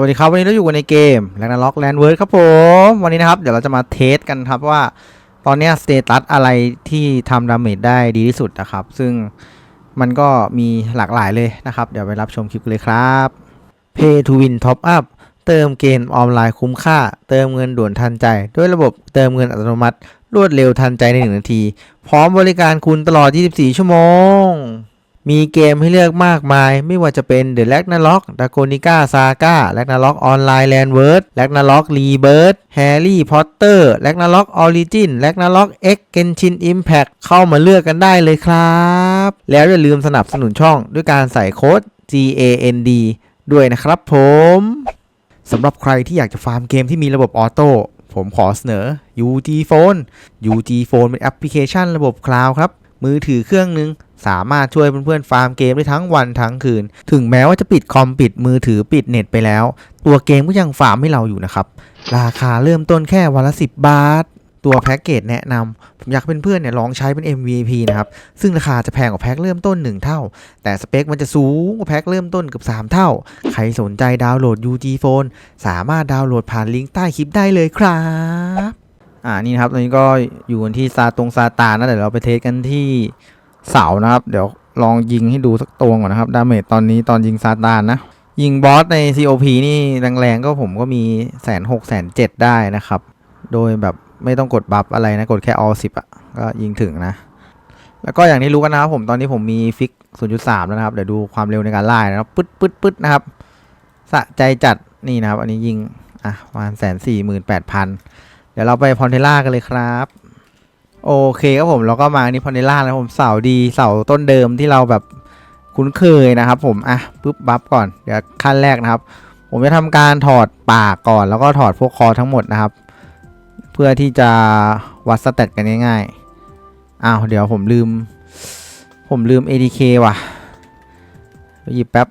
วัสดีครับวันนี้เราอยู่กันในเกมแลนด์ล็อกแลนด์เวิร์ดครับผมวันนี้นะครับเดี๋ยวเราจะมาเทสกันครับว่าตอนนี้สเตตัสอะไรที่ทำดาเมจได้ดีที่สุดนะครับ ซึ่งมันก็มีหลากหลายเลยนะครับ เดี๋ยวไปรับชมคลิปกันเลยครับ Pay to Win Top Up เติมเกมออนไลน์คุ้มค่า เติมเงินด่วนทันใจ ด้วยระบบเติมเงินอัตโนมัติ รวดเร็วทันใจใน 1 นาที พร้อมบริการคุณตลอด 24 ชั่วโมง มีเกมให้เลือกมากมาย ไม่ว่าจะเป็น The r a g n a r o k d r a g o n i c a Saga r a g n a r o k Online Landward r a g n a r o k Rebirth Harry Potter r a g n a r o k Origin r a g n a r o k X Genshin Impact เข้ามาเลือกกันได้เลยครับ แล้วอย่าลืมสนับสนุนช่องด้วยการใส่โค้ด GAND ด้วยนะครับผมสำหรับใครที่อยากจะฟาร์มเกมที่มีระบบออโต้ผมขอเสนอ UG Phone UG Phone เป็นแอปพลิเคชันระบบคลาวด์ครับ มือถือเครื่องหนึ่งสามารถช่วยเพื่อนๆฟาร์มเกมได้ทั้งวันทั้งคืน ถึงแม้ว่าจะปิดคอมปิดมือถือปิดเน็ตไปแล้ว ตัวเกมก็ยังฟาร์มให้เราอยู่นะครับ ราคาเริ่มต้นแค่วันละ 10 บาท ตัวแพ็กเกจแนะนำผมอยากให้เพื่อนๆเนี่ยลองใช้เป็น MVP นะครับ ซึ่งราคาจะแพงกว่าแพ็กเริ่มต้น 1 เท่า แต่สเปคมันจะสูงกว่าแพ็กเริ่มต้นเกือบ3 เท่า ใครสนใจดาวน์โหลด UG Phone สามารถดาวน์โหลดผ่านลิงก์ใต้คลิปได้เลยครับ อ่านี่นะครับตอนนี้ก็อยู่กันที่ซาตรงซาตานนะเดี๋ยวเราไปเทสกันที่เสานะครับ เดี๋ยวลองยิงให้ดูสักตัวก่อนนะครับดาเมจตอนนี้ตอนยิงซาตานนะ ยิงบอสใน COP นี่แรงๆก็ผมก็มีแสนหกแสนเจ็ดได้นะครับ โดยแบบไม่ต้องกดบัฟอะไรนะ กดแค่ออสิบอะก็ยิงถึงนะ แล้วก็อย่างที่รู้กันนะครับผมตอนนี้ผมมีฟิก 0.3 แล้วนะครับ เดี๋ยวดูความเร็วในการไล่นะครับปึ๊ดปึ๊ดปึ๊ดนะครับสะใจจัดนี่นะครับ อันนี้ยิงอะประมาณแสนสี่หมื่นแปดพัน ดี๋ยวเราไปพอนเทล่ากันเลยครับ โอเคครับผมเราก็มาอันนี้พอนเทล่าแล้วผมเสาดีเสาต้นเดิมที่เราแบบคุ้นเคยนะครับผมอะปึ๊บบัฟก่อนเดี๋ยวขั้นแรกนะครับ ผมจะทำการถอดปากก่อน แล้วก็ถอดพวกคอทั้งหมดนะครับ เพื่อที่จะวัดสเตตกันง่ายๆอ้าวเดี๋ยวผมลืม ผมลืม ADK ว่ะหยิบแป๊บ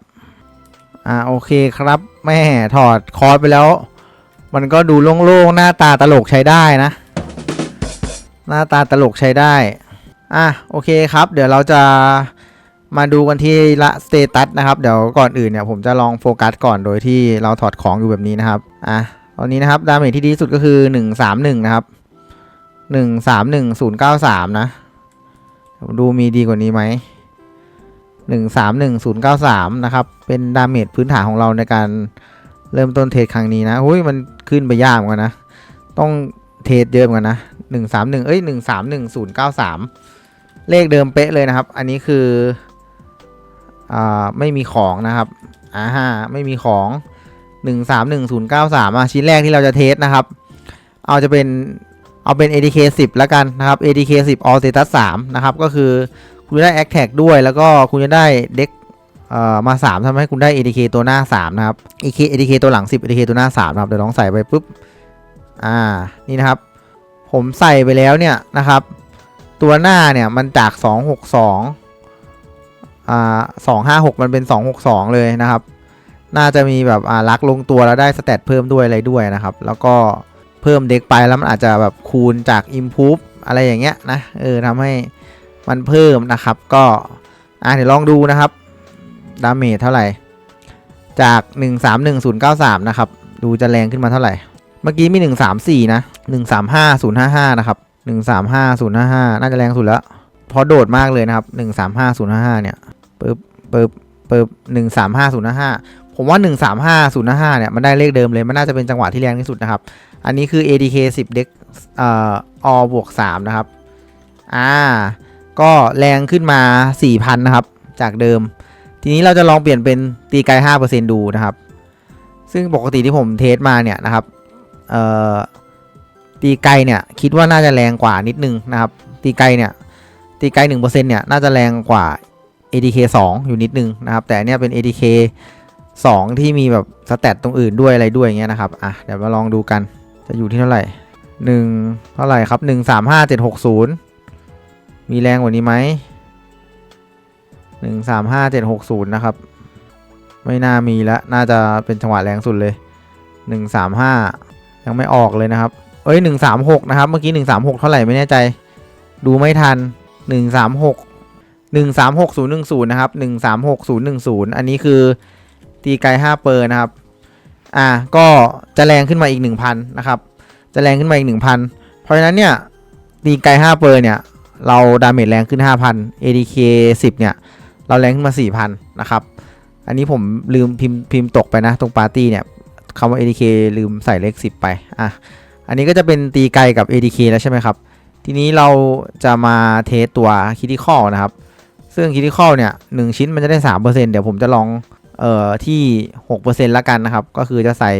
อ่าโอเคครับแม่ถอดคอร์สไปแล้ว มันก็ดูโล่งๆ หน้าตาตลกใช้ได้นะ หน้าตาตลกใช้ได้ อะโอเคครับ เดี๋ยวเราจะมาดูกันที่ละสเตตัสนะครับ เดี๋ยวก่อนอื่นเนี่ยผมจะลองโฟกัสก่อนโดยที่เราถอดของอยู่แบบนี้นะครับ อะตอนนี้นะครับดาเมจที่ดีสุดก็คือ 131 นะครับ 131093 นะผมดูมีดีกว่านี้ไหม 131093 นะครับ เป็นดาเมจพื้นฐานของเราในการ เริ่มต้นเทรดครั้งนี้นะหุ้ยมันขึ้นไปยากเหมือนกันนะ ต้องเทรดเยอะเหมือนกันนะ131เอ้ย131093เลขเดิมเป๊ะเลยนะครับ อันนี้คืออ่าไม่มีของนะครับอ่าฮะไม่มีของ131093อะชิ้นแรกที่เราจะเทสนะครับ เอาจะเป็นเอาเป็น ADK 10แล้วกันนะครับ ADK 10 All Status 3นะครับ ก็คือคุณจะได้ a c t a g ด้วย แล้วก็คุณจะได้เด็ก เอ่อมา 3ทำให้คุณได้ ADK ตัวหน้า 3 นะครับ ADK ADK ตัวหลัง 10 ADK ตัวหน้า 3 นะครับ เดี๋ยวลองใส่ไปปุ๊บ อ่า นี่นะครับ ผมใส่ไปแล้วเนี่ยนะครับ ตัวหน้าเนี่ยมันจาก 262อ่า256 มันเป็น 262 เลยนะครับ น่าจะมีแบบอ่าลักลงตัวแล้วได้สเตตเพิ่มด้วยอะไรด้วยนะครับ แล้วก็เพิ่มเด็กไปแล้วมันอาจจะแบบคูณจาก Improve อะไรอย่างเงี้ยนะ เออทำให้มันเพิ่มนะครับ ก็ อ่าเดี๋ยวลองดูนะครับ ดาเมจเท่าไหร่ จาก 131093 นะครับ ดูจะแรงขึ้นมาเท่าไหร่ เมื่อกี้มี 134 นะ 135055 นะครับ 135055 น่าจะแรงสุดแล้วเพราะโดดมากเลยนะครับ 135055 เนี่ยปึ๊บปึ๊บปึ๊บ135055 ผมว่า 135055 เนี่ย มันได้เลขเดิมเลย มันน่าจะเป็นจังหวะที่แรงที่สุดนะครับ อันนี้คือ ADK 10 เด็กเอ่ออบวก 3 นะครับ อ่า ก็แรงขึ้นมา 4,000 นะครับ จากเดิม ทีนี้เราจะลองเปลี่ยนเป็นตีไกล5%ดูนะครับ ซึ่งปกติที่ผมเทสมาเนี่ยนะครับเอ่อตีไกลเนี่ยคิดว่าน่าจะแรงกว่านิดนึงนะครับ ตีไกลเนี่ยตีไกล1%เนี่ยน่าจะแรงกว่า ADK 2 อยู่นิดนึงนะครับ แต่อันเนี่ยเป็น ADK 2 ที่มีแบบสแตตตรงอื่นด้วยอะไรด้วยอย่างเงี้ยนะครับอะเดี๋ยวมาลองดูกันจะอยู่ที่เท่าไหร่ 1 เท่าไหร่ครับ 135760 มีแรงกว่านี้ไหม หนึ่งสามห้าเจ็ดหกศูนย์นะครับ ไม่น่ามีแล้วน่าจะเป็นจังหวะแรงสุดเลยหนึ่งสามห้ายังไม่ออกเลยนะครับ เอ้ยหนึ่งสามหกนะครับ เมื่อกี้หนึ่งสามหกเท่าไหร่ไม่แน่ใจ ดูไม่ทันหนึ่งสามหกหนึ่งสามหกศูนย์หนึ่งศูนย์นะครับหนึ่งสามหกศูนย์หนึ่งศูนย์อันนี้คือตีไกลห้าเปอร์นะครับ อ่า ก็จะแรงขึ้นมาอีกหนึ่งพันนะครับ จะแรงขึ้นมาอีกหนึ่งพันเพราะฉะนั้นเนี่ยตีไกลห้าเปอร์เนี่ย เราดาเมจแรงขึ้นห้าพัน ADK สิบเนี่ย เราแรงขึ้นมา 4,000 นะครับ อันนี้ผมลืมพิมพ์พิมพ์ตกไปนะ ตรงปาร์ตี้เนี่ยคำว่า ADK ลืมใส่เลข 10 ไป อะ อันนี้ก็จะเป็นตีไกลกับ ADK แล้วใช่ไหมครับ ทีนี้เราจะมาเทสตัวคิติคอลนะครับ ซึ่งคิติคอลเนี่ยหชิ้นมันจะได้ 3%เดี๋ยวผมจะลองเอ่อที่ 6%ละกันนะครับ ก็คือจะใส่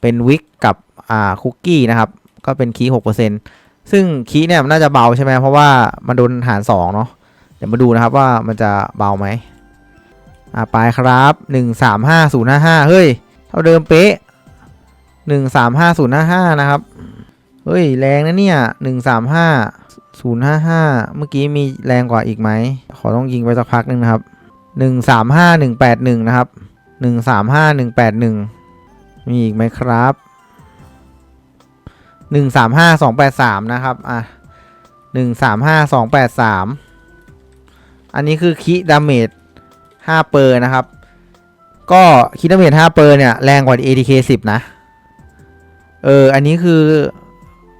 เป็นวิกกับอ่าคุกกี้นะครับ ก็เป็นคีย์6%ซึ่งคีย์เนี่ยมันน่าจะเบาใช่ไหมเพราะว่ามันโดนหาร2เนาะ เดี๋ยวมาดูนะครับว่ามันจะเบาไหมอ่าไปครับ 135055 เฮ้ย เท่าเดิมเป๊ะ 135055 นะครับ เฮ้ย แรงนะเนี่ย 135055 เมื่อกี้มีแรงกว่าอีกไหม ขอต้องยิงไปสักพักหนึงนะครับหนึ่งสามห้าหนึ่งแปดหนึ่งนะครับหนึ่งสามห้าหนึ่งแปดหนึ่งมีอีกไหมครับหนึ่งสามห้าสองแปดสามนะครับ อะหนึ่งสามห้าส อันนี้คือคิดาเมจห้าเปอร์นะครับ ก็คิดาเมจห้าเปอร์เนี่ยแรงกว่า ATK สิบนะ เออ อันนี้คือ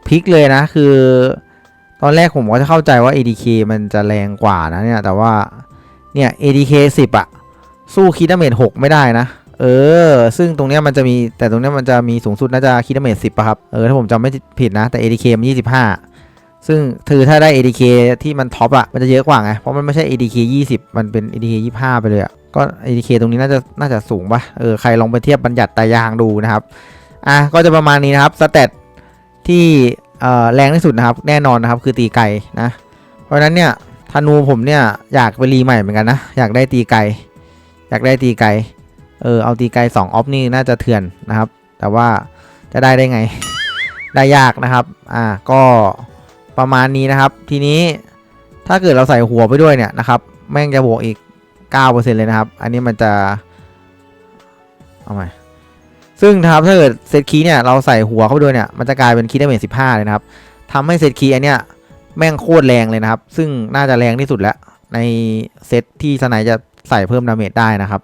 พลิกเลยนะคือ ตอนแรกผมก็จะเข้าใจว่า ADK มันจะแรงกว่านะเนี่ย แต่ว่าเนี่ย ADK 10อะสู้คิดาเมจ6ไม่ได้นะ เออ ซึ่งตรงเนี้ยมันจะมีแต่ตรงเนี้ยมันจะมีสูงสุดน่าจะคิดาเมจ10ป่ะครับ เออ ถ้าผมจำไม่ผิดนะแต่ ADK มัน25 ซึ่งคือถ้าได้ ADK ที่มันท็อปอะมันจะเยอะกว่าไง เพราะมันไม่ใช่ ADK 20 มันเป็น ADK 25 ไปเลยอะก็ ADK ตรงนี้น่าจะน่าจะสูงปะเออใครลองไปเทียบบัญญัติตายางดูนะครับ อะก็จะประมาณนี้นะครับสเตตที่เอ่อแรงที่สุดนะครับ แน่นอนนะครับคือตีไก่นะ เพราะฉะนั้นเนี่ยธนูผมเนี่ยอยากไปรีใหม่เหมือนกันนะ อยากได้ตีไกลอยากได้ตีไกลเออเอาตีไกล2ออฟนี่น่าจะเถื่อนนะครับ แต่ว่าจะได้ได้ไง ได้ยากนะครับ อ่าก็ ประมาณนี้นะครับ ทีนี้ถ้าเกิดเราใส่หัวไปด้วยเนี่ยนะครับแม่งจะบวกอีก 9%เลยนะครับ อันนี้มันจะ เอาใหม่ซึ่งนะครับถ้าเกิดเซตคีย์เนี่ยเราใส่หัวเข้าไปด้วยเนี่ยมันจะกลายเป็นคีย์ได้เมจ15เลยนะครับทำให้เซตคีย์อันเนี้ยแม่งโคตรแรงเลยนะครับ ซึ่งน่าจะแรงที่สุดแล้ว ในเซตที่สไนจะใส่เพิ่มดาเมจได้นะครับ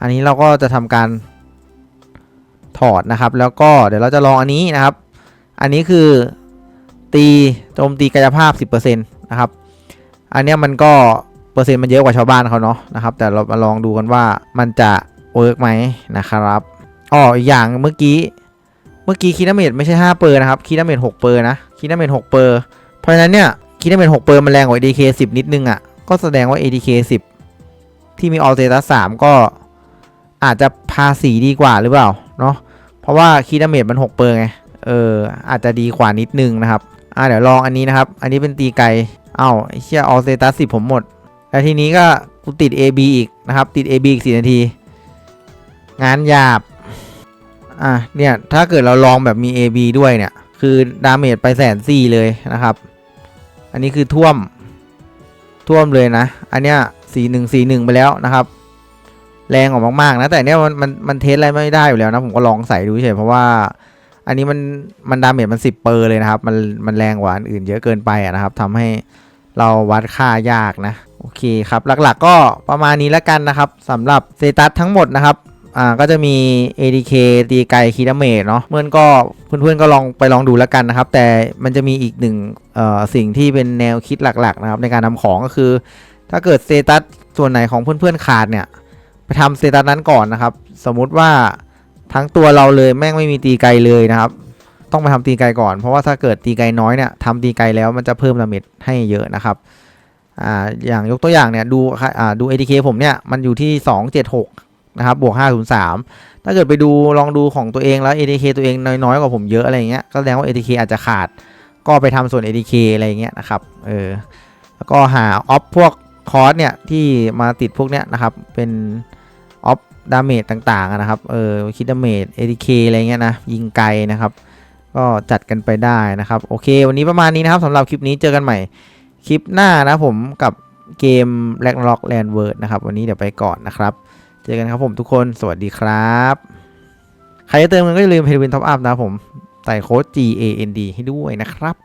อันนี้เราก็จะทำการถอดนะครับ แล้วก็เดี๋ยวเราจะลองอันนี้นะครับ อันนี้คือ ตีโจมตีกายภาพ 10%นะครับ อันนี้มันก็เปอร์เซ็นต์มันเยอะกว่าชาวบ้านเขาเนาะนะครับ แต่เรามาลองดูกันว่ามันจะเวิร์กไหมนะครับอ๋ออีกอย่างเมื่อกี้ เมื่อกี้คีดาเมจไม่ใช่ 5 เปอร์นะครับคีดาเมจ6เปอร์นะคีดาเมจ6เปอร์เพราะฉะนั้นเนี่ยคิดได้เป็น6เปอร์มันแรงกว่า ADK 10 นิดนึงอะ่ะ ก็แสดงว่า ADK 10 ที่มี All Status 3ก็อาจจะพาสีดีกว่าหรือเปล่าเนาะเพราะว่าคีดาเมจมัน 6 เปอร์ไงเอออาจจะดีกว่านิดนึงนะครับ อ่าเดี๋ยวลองอันนี้นะครับ อันนี้เป็นตีไกลเอ้าเชี่ย All Status 10ผมหมด แล้วทีนี้ก็กูติด AB อีกนะครับ ติด AB อีก4นาที งานหยาบ อะเนี่ย ถ้าเกิดเราลองแบบมี AB ด้วยเนี่ย คือดาเมจไปแสนสี่เลยนะครับ อันนี้คือท่วม ท่วมเลยนะ อันเนี้ยสี่หนึ่งสี่หนึ่งไปแล้วนะครับ แรงออกมากๆนะ แต่เนี้ยมันมันมันเทสอะไรไม่ได้อยู่แล้วนะ ผมก็ลองใส่ดูเฉยเพราะว่า อันนี้มันมันดาเมจมันสิบเปอร์เลยนะครับ มันมันแรงกว่าอันอื่นเยอะเกินไปอะนะครับทำให้เราวัดค่ายากนะ โอเคครับหลักๆก็ประมาณนี้แล้วกันนะครับสำหรับเซตัสทั้งหมดนะครับอ่าก็จะมี ADK ตีไกคีดาเมจเนาะเมื่อนก็เพื่อนๆก็ลองไปลองดูแล้วกันนะครับ แต่มันจะมีอีกหนึ่งเอ่อสิ่งที่เป็นแนวคิดหลักๆนะครับในการทำของก็คือ ถ้าเกิดสเตตัสส่วนไหนของเพื่อนๆขาดเนี่ย ไปทำสเตตัสนั้นก่อนนะครับ สมมุติว่า ทั้งตัวเราเลยแม่งไม่มีตีไกลเลยนะครับ ต้องไปทำตีไกลก่อน เพราะว่าถ้าเกิดตีไกลน้อยเนี่ยทำตีไกลแล้วมันจะเพิ่มดาเมจให้เยอะนะครับอ่าอย่างยกตัวอย่างเนี่ยดูอ่าดู ATK ผมเนี่ยมันอยู่ที่ 276 นะครับบวก 503 ถ้าเกิดไปดูลองดูของตัวเองแล้ว ATK ตัวเองน้อยๆกว่าผมเยอะอะไรเงี้ยก็แสดงว่า ATK อาจจะขาดก็ไปทำส่วน ATK อะไรเงี้ยนะครับเออแล้วก็หาออฟพวกคอร์สเนี่ยที่มาติดพวกเนี้ยนะครับเป็น ดาเมจต่างๆนะครับ เออคิดดาเมจ ATK อะไรเงี้ยนะ ยิงไกลนะครับ ก็จัดกันไปได้นะครับ โอเค วันนี้ประมาณนี้นะครับสำหรับคลิปนี้เจอกันใหม่ คลิปหน้านะผมกับเกม r a g n a r o k Land Word นะครับ วันนี้เดี๋ยวไปก่อนนะครับ เจอกันครับผมทุกคน สวัสดีครับ ใครจะเติมเงินก็อย่าลืมเพจวินท็อปอัพนะผม ใส่โค้ด G A N D ให้ด้วยนะครับ